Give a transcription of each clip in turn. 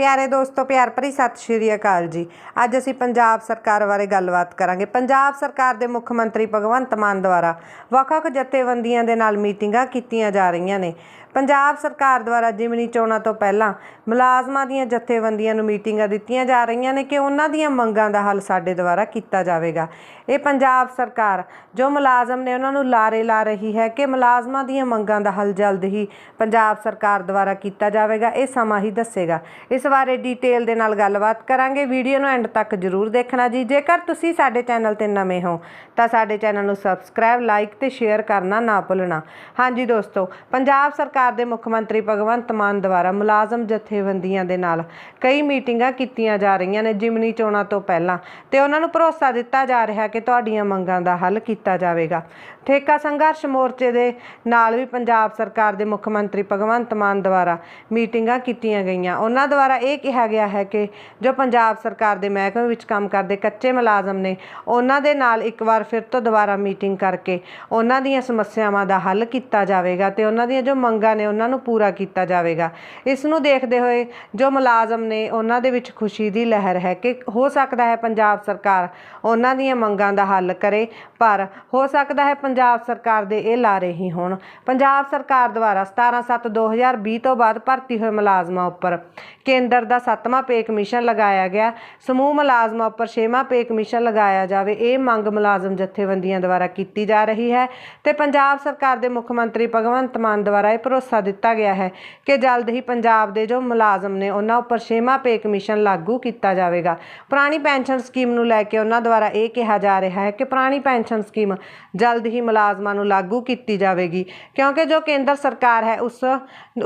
ਪਿਆਰੇ ਦੋਸਤੋ, ਪਿਆਰ ਭਰੀ ਸਤਿ ਸ਼੍ਰੀ ਅਕਾਲ ਜੀ। ਅੱਜ ਅਸੀਂ ਪੰਜਾਬ ਸਰਕਾਰ ਬਾਰੇ ਗੱਲਬਾਤ ਕਰਾਂਗੇ। ਪੰਜਾਬ ਸਰਕਾਰ ਦੇ ਮੁੱਖ ਮੰਤਰੀ ਭਗਵੰਤ ਮਾਨ ਦੁਆਰਾ ਵੱਖ-ਵੱਖ ਜਥੇਬੰਦੀਆਂ ਦੇ ਨਾਲ ਮੀਟਿੰਗਾਂ ਕੀਤੀਆਂ ਜਾ ਰਹੀਆਂ ਨੇ। ਪੰਜਾਬ ਸਰਕਾਰ ਦੁਆਰਾ ਜਿਮਨੀ ਚੋਣਾਂ ਤੋਂ ਪਹਿਲਾਂ ਮੁਲਾਜ਼ਮਾਂ ਦੀਆਂ ਜਥੇਬੰਦੀਆਂ ਨੂੰ ਮੀਟਿੰਗਾਂ ਦਿੱਤੀਆਂ ਜਾ ਰਹੀਆਂ ਨੇ ਕਿ ਉਹਨਾਂ ਦੀਆਂ ਮੰਗਾਂ ਦਾ ਹੱਲ ਸਾਡੇ ਦੁਆਰਾ ਕੀਤਾ ਜਾਵੇਗਾ। ਇਹ ਪੰਜਾਬ ਸਰਕਾਰ ਜੋ ਮੁਲਾਜ਼ਮ ਨੇ ਉਹਨਾਂ ਨੂੰ ਲਾਰੇ ਲਾ ਰਹੀ ਹੈ ਕਿ ਮੁਲਾਜ਼ਮਾਂ ਦੀਆਂ ਮੰਗਾਂ ਦਾ ਹੱਲ ਜਲਦ ਹੀ ਪੰਜਾਬ ਸਰਕਾਰ ਦੁਆਰਾ ਕੀਤਾ ਜਾਵੇਗਾ। ਇਹ ਸਮਾਂ ਹੀ ਦੱਸੇਗਾ। ਇਸ ਬਾਰੇ ਡਿਟੇਲ ਦੇ ਨਾਲ ਗੱਲਬਾਤ ਕਰਾਂਗੇ। ਵੀਡੀਓ ਨੂੰ ਐਂਡ ਤੱਕ ਜਰੂਰ ਦੇਖਣਾ ਜੀ। ਜੇਕਰ ਤੁਸੀਂ ਸਾਡੇ ਚੈਨਲ ਤੇ ਨਵੇਂ ਹੋ, ਤਾਂ ਸਾਡੇ ਚੈਨਲ ਨੂੰ ਸਬਸਕ੍ਰਾਈਬ ਲਾਈਕ ਤੇ ਸ਼ੇਅਰ ਕਰਨਾ ਨਾ ਭੁੱਲਣਾ। ਹਾਂਜੀ ਦੋਸਤੋ, ਪੰਜਾਬ ਸਰਕਾਰ ਦੇ ਮੁੱਖ ਮੰਤਰੀ ਭਗਵੰਤ ਮਾਨ ਦੁਆਰਾ ਮੁਲਾਜ਼ਮ ਜਥੇਬੰਦੀਆਂ ਦੇ ਨਾਲ ਕਈ ਮੀਟਿੰਗਾਂ ਕੀਤੀਆਂ ਜਾ ਰਹੀਆਂ ਨੇ ਜਿਮਨੀ ਚੋਣਾਂ ਤੋਂ ਪਹਿਲਾਂ ਤੇ ਉਹਨਾਂ ਨੂੰ ਭਰੋਸਾ ਦਿੱਤਾ ਜਾ ਰਿਹਾ ਕਿ ਤੁਹਾਡੀਆਂ ਮੰਗਾਂ ਦਾ ਹੱਲ ਕੀਤਾ ਜਾਵੇਗਾ। ਠੇਕਾ ਸੰਘਰਸ਼ ਮੋਰਚੇ ਦੇ ਨਾਲ ਵੀ ਪੰਜਾਬ ਸਰਕਾਰ ਦੇ ਮੁੱਖ ਮੰਤਰੀ ਭਗਵੰਤ ਮਾਨ ਦੁਆਰਾ ਮੀਟਿੰਗਾਂ ਕੀਤੀਆਂ ਗਈਆਂ। ਉਹਨਾਂ ਦੁਆਰਾ ਇਹ ਕਿਹਾ ਗਿਆ ਹੈ ਕਿ ਜੋ ਪੰਜਾਬ ਸਰਕਾਰ ਦੇ ਮਹਿਕਮੇ ਵਿੱਚ ਕੰਮ ਕਰਦੇ ਕੱਚੇ ਮੁਲਾਜ਼ਮ ਨੇ, ਉਹਨਾਂ ਦੇ ਨਾਲ ਇੱਕ ਵਾਰ ਫਿਰ ਤੋਂ ਦੁਬਾਰਾ ਮੀਟਿੰਗ ਕਰਕੇ ਉਹਨਾਂ ਦੀਆਂ ਸਮੱਸਿਆਵਾਂ ਦਾ ਹੱਲ ਕੀਤਾ ਜਾਵੇਗਾ ਤੇ ਉਹਨਾਂ ਦੀਆਂ ਜੋ ਮੰਗਾਂ ਨੇ, ਉਹਨਾਂ ਨੂੰ ਪੂਰਾ ਕੀਤਾ ਜਾਵੇਗਾ। ਇਸ ਨੂੰ ਦੇਖਦੇ ਹੋਏ ਜੋ ਮੁਲਾਜ਼ਮ ਨੇ, ਉਹਨਾਂ ਦੇ ਵਿੱਚ ਖੁਸ਼ੀ ਦੀ ਲਹਿਰ ਹੈ ਕਿ ਹੋ ਸਕਦਾ ਹੈ ਪੰਜਾਬ ਸਰਕਾਰ ਉਹਨਾਂ ਦੀਆਂ ਮੰਗਾਂ ਦਾ ਹੱਲ ਕਰੇ, ਪਰ ਹੋ ਸਕਦਾ ਹੈ ਪੰਜਾਬ ਸਰਕਾਰ ਦੇ ਇਹ ਲਾਰੇ ਹੀ ਹੋਣ। ਪੰਜਾਬ ਸਰਕਾਰ ਦੁਆਰਾ 17/7/2020 ਤੋਂ ਬਾਅਦ ਭਰਤੀ ਹੋਏ ਮੁਲਾਜ਼ਮਾਂ ਉੱਪਰ ਕੇ ਕੇਂਦਰ ਦਾ 7ਵਾਂ ਪੇ ਕਮਿਸ਼ਨ ਲਗਾਇਆ ਗਿਆ। ਸਮੂਹ ਮੁਲਾਜ਼ਮਾਂ ਉੱਪਰ 6ਵਾਂ ਪੇ ਕਮਿਸ਼ਨ ਲਗਾਇਆ ਜਾਵੇ। ਇਹ ਮੰਗ ਮੁਲਾਜ਼ਮ ਜਥੇਬੰਦੀਆਂ ਦੁਆਰਾ ਕੀਤੀ ਜਾ ਰਹੀ ਹੈ ਤੇ ਪੰਜਾਬ ਸਰਕਾਰ ਦੇ ਮੁੱਖ ਮੰਤਰੀ ਭਗਵੰਤ ਮਾਨ ਦੁਆਰਾ ਇਹ ਭਰੋਸਾ ਦਿੱਤਾ ਗਿਆ ਹੈ ਕਿ ਜਲਦ ਹੀ ਪੰਜਾਬ ਦੇ ਜੋ ਮੁਲਾਜ਼ਮ ਨੇ ਉਹਨਾਂ ਉੱਪਰ 6ਵਾਂ ਪੇ ਕਮਿਸ਼ਨ ਲਾਗੂ ਕੀਤਾ ਜਾਵੇਗਾ। ਪੁਰਾਣੀ ਪੈਨਸ਼ਨ ਸਕੀਮ ਨੂੰ ਲੈ ਕੇ ਉਹਨਾਂ ਦੁਆਰਾ ਇਹ ਕਿਹਾ ਜਾ ਰਿਹਾ ਹੈ ਕਿ ਪੁਰਾਣੀ ਪੈਨਸ਼ਨ ਸਕੀਮ ਜਲਦ ਹੀ ਮੁਲਾਜ਼ਮਾਂ ਨੂੰ ਲਾਗੂ ਕੀਤੀ ਜਾਵੇਗੀ, ਕਿਉਂਕਿ ਜੋ ਕੇਂਦਰ ਸਰਕਾਰ ਹੈ, ਉਸ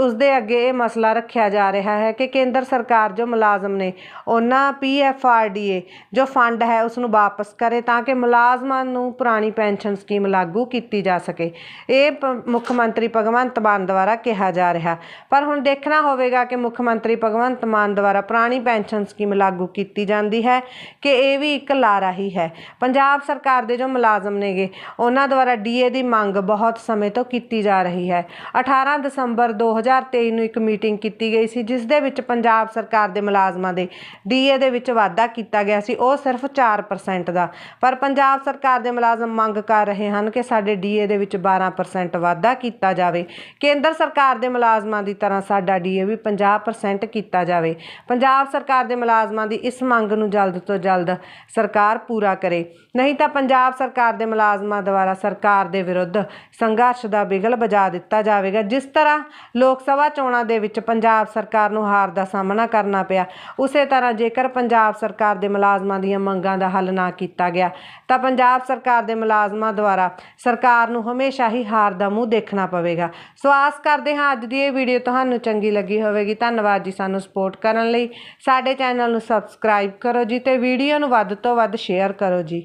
ਉਸ ਦੇ ਅੱਗੇ ਇਹ ਮਸਲਾ ਰੱਖਿਆ ਜਾ ਰਿਹਾ ਹੈ ਕਿ ਕੇਂਦਰ ਸਰਕਾਰ ਜੋ ਮੁਲਾਜ਼ਮ ਨੇ, ਉਹਨਾਂ ਪੀਐਫਆਰਡੀਏ ਜੋ ਫੰਡ ਹੈ ਉਸ ਨੂੰ ਵਾਪਸ ਕਰੇ ਤਾਂ ਕਿ ਮੁਲਾਜ਼ਮਾਂ ਨੂੰ ਪੁਰਾਣੀ ਪੈਨਸ਼ਨ ਸਕੀਮ ਲਾਗੂ ਕੀਤੀ ਜਾ ਸਕੇ। ਇਹ ਮੁੱਖ ਮੰਤਰੀ ਭਗਵੰਤ ਮਾਨ ਦੁਆਰਾ ਕਿਹਾ ਜਾ ਰਿਹਾ। ਪਰ ਹੁਣ ਦੇਖਣਾ ਹੋਵੇਗਾ ਕਿ ਮੁੱਖ ਮੰਤਰੀ ਭਗਵੰਤ ਮਾਨ ਦੁਆਰਾ ਪੁਰਾਣੀ ਪੈਨਸ਼ਨ ਸਕੀਮ ਲਾਗੂ ਕੀਤੀ ਜਾਂਦੀ ਹੈ ਕਿ ਇਹ ਵੀ ਇੱਕ ਲਾਰਾ ਹੀ ਹੈ। ਪੰਜਾਬ ਸਰਕਾਰ ਦੇ ਜੋ ਮੁਲਾਜ਼ਮ ਨੇਗੇ, ਉਹਨਾਂ ਦੁਆਰਾ ਡੀਏ ਦੀ ਮੰਗ ਬਹੁਤ ਸਮੇਂ ਤੋਂ ਕੀਤੀ ਜਾ ਰਹੀ ਹੈ। 18 ਦਸੰਬਰ 2023 ਨੂੰ ਇੱਕ ਮੀਟਿੰਗ ਕੀਤੀ ਗਈ ਸੀ, ਜਿਸ ਦੇ ਵਿੱਚ ਪੰਜਾਬ ਸਰਕਾਰ ਦੇ ਮੁਲਾਜ਼ਮਾਂ ਦੇ ਡੀਏ ਦੇ ਵਿੱਚ ਵਾਧਾ ਕੀਤਾ ਗਿਆ ਸੀ, ਉਹ ਸਿਰਫ 4% ਦਾ। ਪਰ ਪੰਜਾਬ ਸਰਕਾਰ ਦੇ ਮੁਲਾਜ਼ਮ ਮੰਗ ਕਰ ਰਹੇ ਹਨ ਕਿ ਸਾਡੇ ਡੀਏ ਦੇ ਵਿੱਚ 12% ਵਾਧਾ ਕੀਤਾ ਜਾਵੇ। ਕੇਂਦਰ ਸਰਕਾਰ ਦੇ ਮੁਲਾਜ਼ਮਾਂ ਦੀ ਤਰ੍ਹਾਂ ਸਾਡਾ ਡੀਏ ਵੀ 50% ਕੀਤਾ ਜਾਵੇ। ਪੰਜਾਬ ਸਰਕਾਰ ਦੇ ਮੁਲਾਜ਼ਮਾਂ ਦੀ ਇਸ ਮੰਗ ਨੂੰ ਜਲਦ ਤੋਂ ਜਲਦ ਸਰਕਾਰ ਪੂਰਾ ਕਰੇ। ਨਹੀਂ ਤਾਂ ਪੰਜਾਬ ਸਰਕਾਰ ਦੇ ਮੁਲਾਜ਼ਮਾਂ ਦੁਆਰਾ ਸਰਕਾਰ ਦੇ ਵਿਰੁੱਧ ਸੰਘਰਸ਼ ਦਾ ਬਿਗਲ ਵਜਾ ਦਿੱਤਾ ਜਾਵੇਗਾ। ਜਿਸ ਤਰ੍ਹਾਂ ਲੋਕ ਸਭਾ ਚੋਣਾਂ ਦੇ ਵਿੱਚ ਪੰਜਾਬ ਸਰਕਾਰ ਨੂੰ ਹਾਰ ਦਾ ਸਾਹਮਣਾ ਕਰਨਾ ਪਿਆ। ਉਸੇ ਤਰ੍ਹਾਂ ਜੇਕਰ ਪੰਜਾਬ ਸਰਕਾਰ ਦੇ ਮੁਲਾਜ਼ਮਾਂ ਦੀਆਂ ਮੰਗਾਂ ਦਾ ਹੱਲ ਨਾ ਕੀਤਾ ਗਿਆ, ਤਾਂ ਪੰਜਾਬ ਸਰਕਾਰ ਦੇ ਮੁਲਾਜ਼ਮਾਂ ਦੁਆਰਾ ਸਰਕਾਰ ਨੂੰ ਹਮੇਸ਼ਾ ਹੀ ਹਾਰ ਦਾ ਮੂੰਹ ਦੇਖਣਾ ਪਵੇਗਾ। ਸੋ ਆਸ ਕਰਦੇ ਹਾਂ ਅੱਜ ਦੀ ਇਹ ਵੀਡੀਓ ਤੁਹਾਨੂੰ ਚੰਗੀ ਲੱਗੀ ਹੋਵੇਗੀ। ਧੰਨਵਾਦ ਜੀ ਸਾਨੂੰ ਸਪੋਰਟ ਕਰਨ ਲਈ। ਸਾਡੇ ਚੈਨਲ ਨੂੰ ਸਬਸਕ੍ਰਾਈਬ ਕਰੋ ਜੀ ਤੇ ਵੀਡੀਓ ਨੂੰ ਵੱਧ ਤੋਂ ਵੱਧ ਸ਼ੇਅਰ ਕਰੋ ਜੀ।